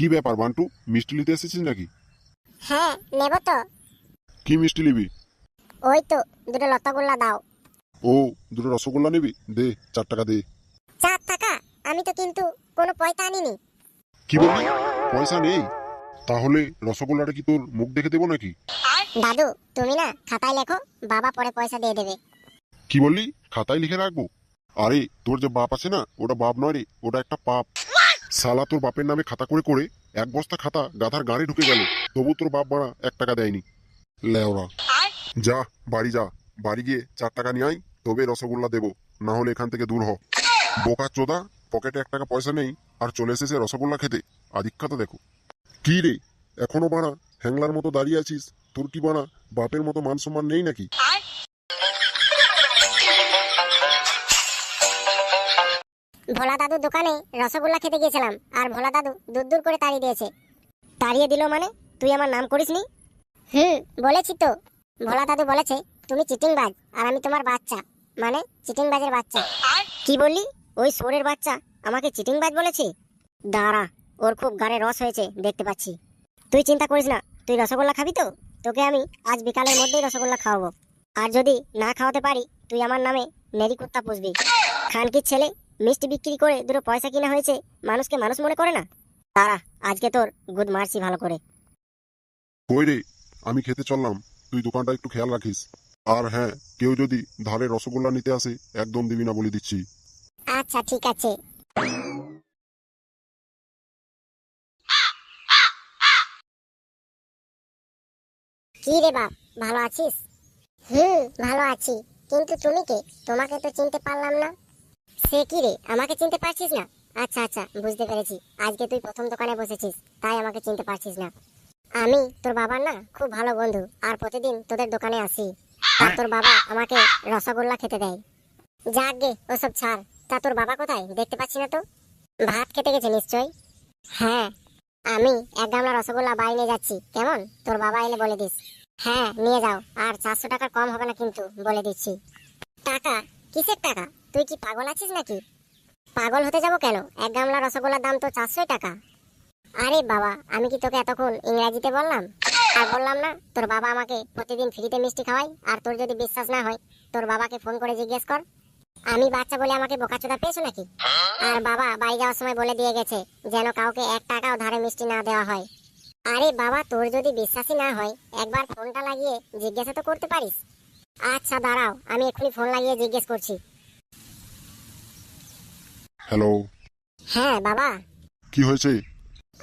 কি ব্যাপার বান্টু? মিষ্টি নিতে এসেছিস নাকি? হ্যাঁ নেব তো। কি মিষ্টি নিবি? ওই তো দুটো লতাগোল্লা দাও। ও দুটো রসগোল্লা নিবি? দে চার টাকা দে। চার টাকা? আমি তো কিন্তু কোনো পয়সা আনিনি। কি বললি? পয়সা নেই? তাহলে রসগোল্লাটা কি তোর মুখ দেখে দেবো নাকি? দাদু তুমি না খাতায় লেখো বাবা পরে পয়সা দিয়ে দেবে। কি বললি? খাতায় লিখে রাখব? আরে তোর যে বাপ আছে না ওটা বাপ নয় রে ওটা একটা পাপ। সালা তোর বাপের নামে খাতা করে করে এক বস্তা খাতা গাধার গাড়ি ঢুকে গেল। তবু তোর বাপ মারা এক টাকা দেয়নি। লেওরা। যা বাড়ি যা। বাড়ি গিয়ে চার টাকা নিয়ে আয় তবে রসগোল্লা দেবো। না হলে এখান থেকে দূর হ। বোকা চোদা পকেটে এক টাকা পয়সা নেই আর চলে এসেছে রসগোল্লা খেতে। আধিক্ষাতা দেখো। কি রে? এখনও বানা হ্যাংলার মতো দাঁড়িয়ে আছিস? তোর কি বানা বাপের মতো মান সম্মান নেই নাকি? ভোলা দাদুর দোকানে রসগোল্লা খেতে গিয়েছিলাম, আর ভোলা দাদু দূর দূর করে তাড়িয়ে দিয়েছে। তাড়িয়ে দিল মানে? তুই আমার নাম করিসনি হুম, বলেছি তো। ভোলা দাদু বলেছে, তুমি চিটিং বাজ আর আমি তোমার বাচ্চা। মানে চিটিং বাজের বাচ্চা। কি বললি? ওই সোরের বাচ্চা আমাকে চিটিং বাজ বলেছে? দাঁড়া, ওর খুব গাড়ে রস হয়েছে, দেখতে পাচ্ছি। তুই চিন্তা করিস না, তুই রসগোল্লা খাবি তো? তোকে আমি আজ বিকালের মধ্যেই রসগোল্লা খাওয়াবো। আর যদি না খাওয়াতে পারি, তুই আমার নামে নেরি কুত্তা পুষবি। খানকির ছেলে মিষ্টি বিক্রি করে দুটো পয়সা কিনা হয়েছে মানুষকে মানুষ মনে করে না? তারা আজকে তোর গুড মারছি ভালো করে। কই রে? আমি খেতে চললাম। তুই দোকানটা একটু খেয়াল রাখিস। আর হ্যাঁ কেউ যদি ধারে রসগোল্লা নিতে আসে একদম দিবি না বলে দিচ্ছি। আচ্ছা ঠিক আছে। কি রে বাপ ভালো আছিস? হুম ভালো আছি। কিন্তু তুমি কে? তোমাকে তো চিনতে পারলাম না। সে কি রে? আমাকে চিনতে পারছিস না? আচ্ছা আচ্ছা বুঝতে পেরেছি। আজকে তুই প্রথম দোকানে বসেছিস, তাই আমাকে চিনতে পারছিস না। আমি, তোর বাবার না, খুব ভালো বন্ধু, আর প্রতিদিন তোদের দোকানে আসি। আর তোর বাবা আমাকে রসগোল্লা খেতে দেয়। যাক গে, ওসব ছাড়। তা তোর বাবা কোথায়? দেখতে পাচ্ছি না তো। ভাত খেতে গেছে নিশ্চয় হ্যাঁ আমি এক গামলা রসগোল্লা বাড়ি নিয়ে যাচ্ছি। কেমন? তোর বাবা এলে বলে দিস। হ্যাঁ নিয়ে যাও। আর চারশো টাকা কম হবে না কিন্তু, বলে দিচ্ছি। টাকা? কিসের টাকা? তুই কি পাগল আছিস নাকি? পাগল হতে যাব কেন? এক গামলা রসগোল্লার দাম তো চারশোই টাকা। আরে বাবা, আমি কি তোকে এতক্ষণ ইংরাজিতে বললাম? আর বললাম না, তোর বাবা আমাকে প্রতিদিন ফ্রিতে মিষ্টি খাওয়াই আর তোর যদি বিশ্বাস না হয়, তোর বাবাকে ফোন করে জিজ্ঞেস কর। আমি বাচ্চা বলে আমাকে বোকাচোদা পেয়েছ নাকি? আর বাবা বাড়ি যাওয়ার সময় বলে দিয়ে গেছে, যেন কাউকে এক টাকাও ধারে মিষ্টি না দেওয়া হয়। আরে বাবা, তোর যদি বিশ্বাসই না হয়, একবার ফোনটা লাগিয়ে জিজ্ঞাসা তো করতে পারিস। আচ্ছা দাঁড়াও আমি এক্ষুনি ফোন লাগিয়ে জিজ্ঞেস করছি। হ্যালো হ্যাঁ বাবা। কি হয়েছে?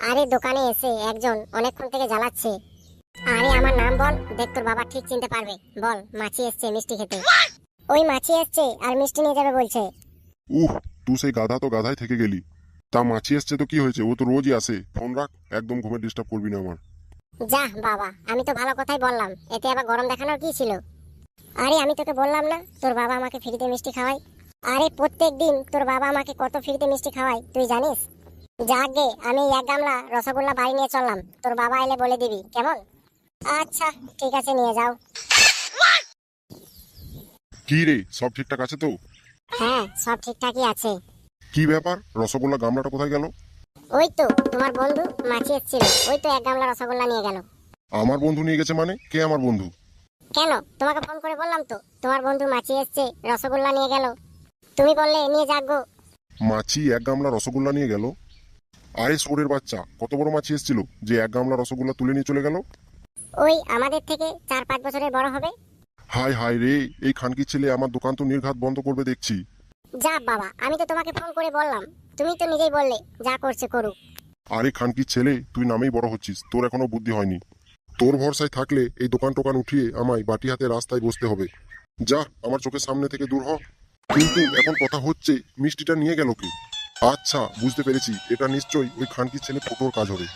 আরে দোকানে এসে একজন অনেকক্ষণ থেকে জ্বালাচ্ছে। আরে আমার নাম বল দেখ তোর বাবা ঠিক চিনতে পারবে। বল মাছি এসছে মিষ্টি খেতে। ওই মাছি এসছে আর মিষ্টি নিয়ে যাবে বলছে। উহ তুই সেই গাধা তো গাধাই থেকে গেলি। তা মাছি এসছে তো কি হয়েছে? ও তো রোজই আসে। ফোন রাখ একদম ঘুমে ডিস্টার্ব করবি না আমার। যা বাবা আমি তো ভালো কথাই বললাম। এতে আবার গরম দেখানোর কি ছিল? আরে আমি তোকে বললাম না তোর বাবা আমাকে ফ্রিতে মিষ্টি খাওয়ায়। আরে প্রত্যেক দিন তোর বাবা আমাকে কত ফ্রিতে মিষ্টি খাওয়ায় তুই জানিস? যাক গে আমি এক গামলা রসগোল্লা বাড়ি নিয়ে চললাম তোর বাবা এলে বলে দিবি কেমন? আচ্ছা ঠিক আছে নিয়ে যাও। কি রে সব ঠিকঠাক আছে তো? হ্যাঁ সব ঠিকঠাকই আছে। কি ব্যাপার রসগোল্লা গামলাটা কোথায় গেল? ওই তো তোমার বন্ধু মাছি এসেছিল ওই তো এক গামলা রসগোল্লা নিয়ে গেল। আমার বন্ধু নিয়ে গেছে মানে? কে আমার বন্ধু? কেন? তোমাকে ফোন করে বললাম তো। তোমার বন্ধু মাছি এসছে রসগোল্লা নিয়ে গেল। তুমি বললে নিয়ে যাক গো। মাছি এক গামলা রসগোল্লা নিয়ে গেল? আরে সোরের বাচ্চা কত বড় মাছি এসেছিল যে এক গামলা রসগোল্লা তুলে নিয়ে চলে গেল? ওই আমাদের থেকে চার পাঁচ বছরের বড় হবে। হাই হাই রে এই খানকির ছেলে আমার দোকান তো নির্ঘাত বন্ধ করবে দেখছি। যা বাবা আমি তো তোমাকে ফোন করে বললাম। তুমি তো নিজেই বললে যা করছে করুক। আরে খানকির ছেলে তুই নামেই বড় হচ্ছিস তোর এখনও বুদ্ধি হয়নি। তোর ভরসায় থাকলে এই দোকান টোকান উঠিয়ে আমায় বাটি হাতে রাস্তায় বসতে হবে। যা, আমার চোখের সামনে থেকে দূর হ। কিন্তু এখন কথা হচ্ছে, মিষ্টিটা নিয়ে গেল কি? আচ্ছা বুঝতে পেরেছি। এটা নিশ্চয়ই ওই খানকির ছেলে ফটোর কাজ হবে।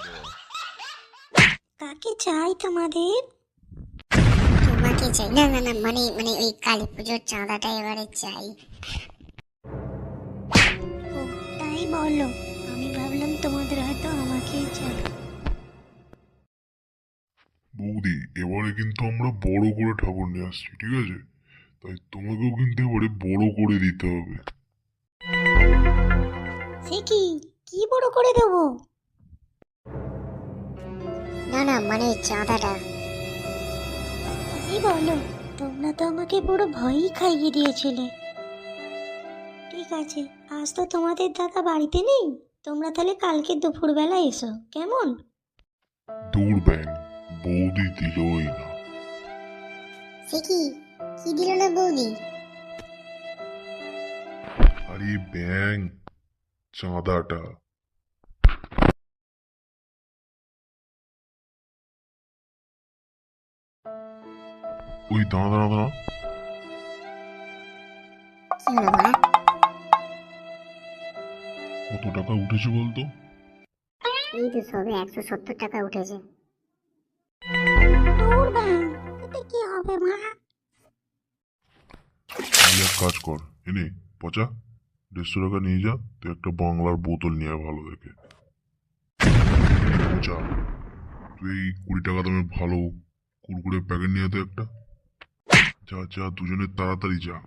কাকে চাই তোমাদের? তোমাকে চাই। না না না মানে মানে ওই কালী পুজোর চাঁদাটা এবারে চাই। তাই বলো। আমি ভাবলাম তোমাদের হয়তো বৌদি এবারে কিন্তু আমরা বড় করে ঠাকুর নিয়ে আসছি ঠিক আছে? তাই তোমাকেও কিন্তু এবারে বড় করে দিতে হবে। সে কি? কি বড় করে দেবো? না না মানে চাঁদাটা। কি বলো? তোমরা তো আমাকে পুরো ভয়ই খাইয়ে দিয়েছিলে। ঠিক আছে আজ তো তোমাদের দাদা বাড়িতে নেই। তোমরা তাহলে কালকে দুপুরবেলা এসো কেমন? দূর ব্যাং। বৌদি দিলই না। সে কি? কি দিল না বৌদি? আরে ব্যাং চাঁদাটা। ওই দাঁড়া দাঁড়া দাঁড়া। কত টাকা উঠেছে বলতো? এই তো সবে একশো সত্তর টাকা উঠেছে। হবে মা তাহলে এক কাজ কর এনে পচা দেড়শো টাকা নিয়ে যা তুই একটা বাংলার বোতল নিয়ে আয় ভালো দেখে। পচা তুই কুড়ি টাকা ভালো কুরকুরে প্যাকেট নিয়ে আয় তো একটা। যা যা দুজনে তাড়াতাড়ি যা।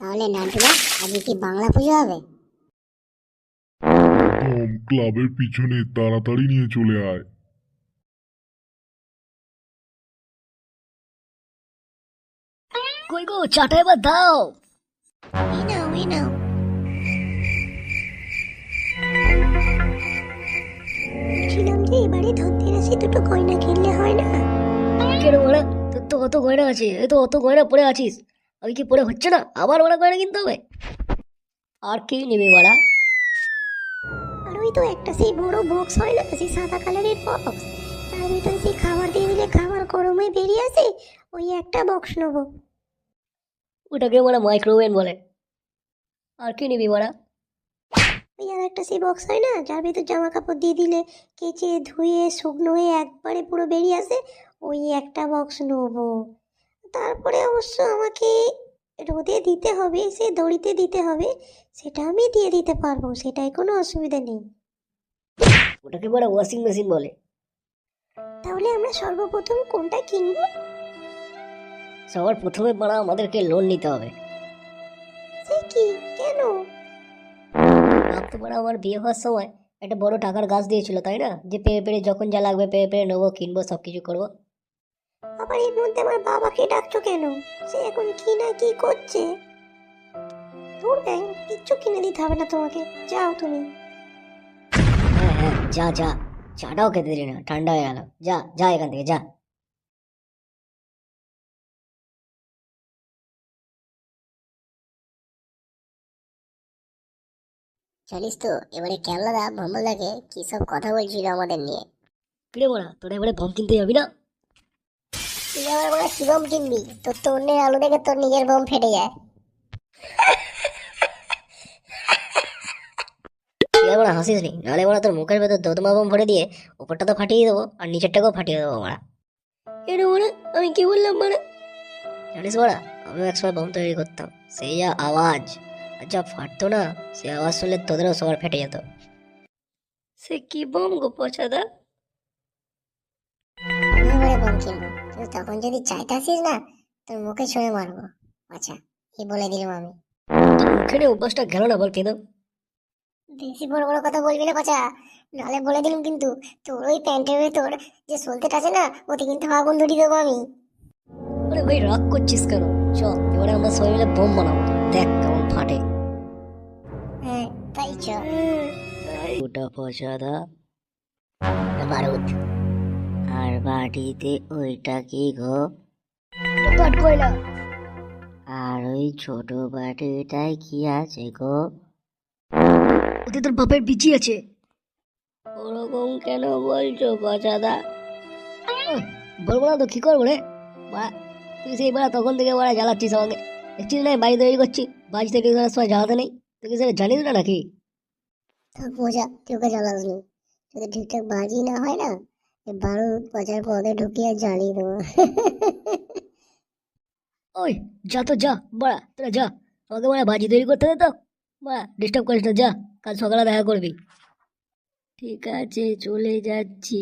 তাহলে নান্টুদা আজকে কি বাংলা পুজো হবে? একদম ক্লাবের পিছনে তাড়াতাড়ি নিয়ে চলে আয়। কই গো চাটা এবার দাও। এই নাও এই নাও বলছিলাম যে এবারে ধনতেরাসে দুটো গয়না কিনলে হয় না? কেন ওরা তোর তো অত গয়না আছে এই তো অত গয়না পরে আছিস। আমি কি পরে হচ্ছে না? আবার ওরা গয়না কিনতে হবে। আর কি নেবে ওরা আর ওই তো একটা সেই বড় বক্স হয় না সেই সাদা কালারের বক্স তার ভিতরে সেই খাবার দিয়ে দিলে খাবার গরমে বেরিয়ে আসে ওই একটা বক্স নেব। ওটাকে ওরা মাইক্রোওভেন বলে। আর কি নিবি ওরা ওই আর একটা সেই বক্স হয় না যার ভিতর জামা কাপড় দিয়ে দিলে কেচে ধুয়ে শুকনো হয়ে একবারে পুরো বেরিয়ে আসে ওই একটা বক্স নেব। তারপরে অবশ্য আমাকে রোদে দিতে হবে সে দড়িতে দিতে হবে সেটা আমি দিয়ে দিতে পারব সেটাই কোনো অসুবিধা নেই। ওটাকে ওরা ওয়াশিং মেশিন বলে। তাহলে আমরা সর্বপ্রথম কোনটা কিনবো? সবার প্রথমে মারা আমাদেরকে লোন নিতে হবে। সে কি? কেন? ভাবতে পারো আমার বিয়ে হওয়ার সময় একটা বড় টাকার গাছ দিয়েছিল তাই না? যে পেয়ে পেরে যখন যা লাগবে পেয়ে পেরে নেব কিনবো সব কিছু করব। আবার এর মধ্যে আমার বাবাকে ডাকছো কেন? সে এখন কি না কি করছে? দূর ব্যাং কিচ্ছু কিনে দিতে হবে না তোমাকে। যাও তুমি। হ্যাঁ হ্যাঁ যা যা। চাটাও খেতে দিলি না ঠান্ডা হয়ে গেল। যা যা এখান থেকে যা। জানিস তো এবারে ক্যামলাদা ভম্বলদাকে কি সব কথা বলছিল আমাদের নিয়ে। কিরে বলা তোরা এবারে বম কিনতে যাবি না? তুই আমার বলে কি বোম কিনবি? তোর তো অন্যের আলো দেখে তোর নিজের বোম ফেটে যায়। বড়া হাসিস নি? নাহলে বড়া তোর মুখের ভেতর দোদমা বোম ভরে দিয়ে উপরটা তো ফাটিয়ে দেবো আর নিচেরটাকেও ফাটিয়ে দেবো বড়া এরে বড়া আমি কি বললাম বড়া জানিস বড়া আমিও একসময় বোম তৈরি করতাম সেই যা আওয়াজ। যা ফাটতো না সে আওয়াজ শুনলে তোদেরও সবার ফেটে যেত। সে কি বোম গো পচাদা তুই তখন যদি না তোর মুখে ছুঁড়ে মারবো। আচ্ছা এই বলে দিলাম আমি? মুখে অভ্যাসটা গেল না বল বেশি বড় বড় কথা বলবি না কচা নাহলে বলে দিলাম কিন্তু তোর ওই প্যান্টের ভেতর যে সলতেটা আছে না ওতে কিন্তু আগুন ধরিয়ে দেবো আমি। আরে ভাই রাগ করছিস কেন? চ এবারে আমরা সবাই মিলে বোম বানাবো। দেখ কেমন ফাটে। চ ওটা পচাদা বারুদ। আর বাটিতে ওইটা কি গো? কাঠ কয়লা আর ওই ছোট বাটিটায় কি আছে গো? ওতে তোর বাপের বিচি আছে। ওরকম কেন বলছো পচাদা বলব না তো কি করব রে? বা তুই সেই বেলা তখন থেকে ওরা জ্বালাচ্ছিস আমাকে। দেখছিস না বাড়ি তৈরি করছি। বাড়ি করার সময় জ্বালাতে নেই। তুই কি সেটা জানিস না নাকি? তোর বোঝা তুই ওকে জ্বালাস নি। যদি ঠিকঠাক বাজি না হয় না বারুদ পচার পদে ঢুকিয়ে জ্বালিয়ে দেবো। ওই, যা তো, যা, বাড়া, তোরা যা। আমাকে বাড়া বাজি তৈরি করতে দে তো। বাড়া ডিস্টার্ব করিস না, যা। কাল সকালে দেখা করবি। ঠিক আছে, চলে যাচ্ছি।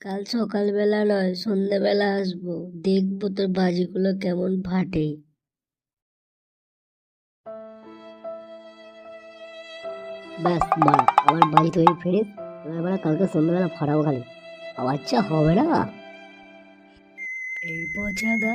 কাল সকালবেলা নয়, সন্ধ্যেবেলা আসব। দেখব তোর বাজিগুলো কেমন ফাটে। ব্যাস বাড়া আবার বাড়ি তৈরি ফেরে এবার কালকে সন্ধ্যাবেলা ফাড়াবো খালি। আবার চা হবে না? এই পচাদা